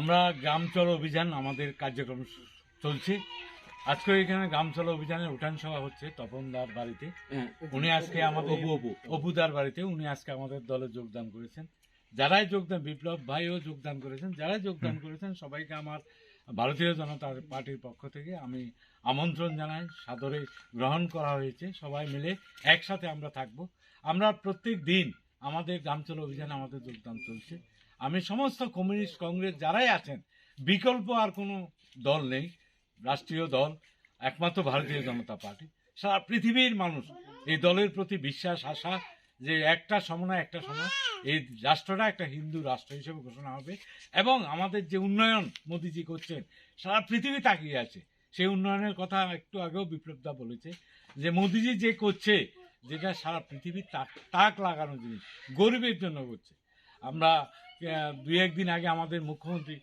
আমরা গ্রাম চলো অভিযান আমাদের কার্যক্রম চলছে। আজকে এখানে গ্রাম চলো অভিযানের উঠান সভা হচ্ছে তপনদার বাড়িতে। উনি আজকে আমাদের অপুদার বাড়িতে উনি আজকে আমাদের দলে যোগদান করেছেন। যারাই যোগদান বিপ্লব ভাইও যোগদান করেছেন যারাই যোগদান করেছেন সবাইকে আমার ভারতীয় জনতা পার্টির পক্ষ থেকে আমি আমন্ত্রণ জানাই সাদরে গ্রহণ করা হয়েছে। সবাই মিলে একসাথে আমরা থাকব। আমরা প্রত্যেক দিন আমাদের গ্রামচল অভিযানে আমাদের যোগদান চলছে। আমি সমস্ত কমিউনিস্ট কংগ্রেস যারাই আছেন, বিকল্প আর কোনো দল নেই, রাষ্ট্রীয় দল, একমাত্র ভারতীয় জনতা পার্টি। সারা পৃথিবীর মানুষ এই দলের প্রতি বিশ্বাস, আশা, যে একটা সময় একটা সময় এই রাষ্ট্রটা একটা হিন্দু রাষ্ট্র হিসেবে ঘোষণা হবে। এবং আমাদের যে উন্নয়ন মোদিজি করছেন, সারা পৃথিবী তাকিয়ে আছে। সেই উন্নয়নের কথা একটু আগেও বিপ্লবদা বলেছে, যে মোদিজি যে করছে যেটা সারা পৃথিবীর তাক তাক লাগানো জিনিস গরিবের জন্য করছে আমরা দুই একদিন আগে আমাদের মুখ্যমন্ত্রী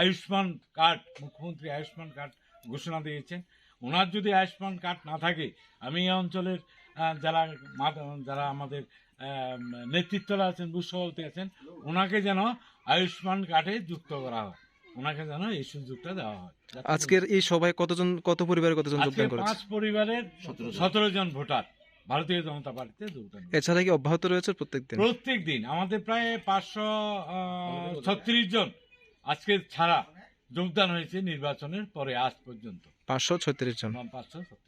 আয়ুষ্মান কার্ড মুখ্যমন্ত্রী আয়ুষ্মান কার্ড ঘোষণা দিয়েছেন। ওনার যদি আয়ুষ্মান কার্ড না থাকে আমি এই অঞ্চলের যারা যারা আমাদের নেতৃত্বরা আছেন সভাপতি আছেন ওনাকে যেন আয়ুষ্মান কার্ডে যুক্ত করা হয়। ওনাকে যেন এই সুযোগটা দেওয়া হয়। আজকের এই সভায় কতজন কত পরিবারে কতজন আজকে যোগদান করেছে? পাঁচ পরিবারের সতেরো জন ভোটার। ভারতীয় জনতা পার্টিতে যোগদান এছাড়া কি অব্যাহত রয়েছে প্রত্যেক দিন প্রত্যেক দিন আমাদের প্রায় পাঁচশো ছত্রিশ জন আজকে ছাড়া যোগদান হয়েছে নির্বাচনের পরে আজ পর্যন্ত। পাঁচশো ছত্রিশ জন। পাঁচশো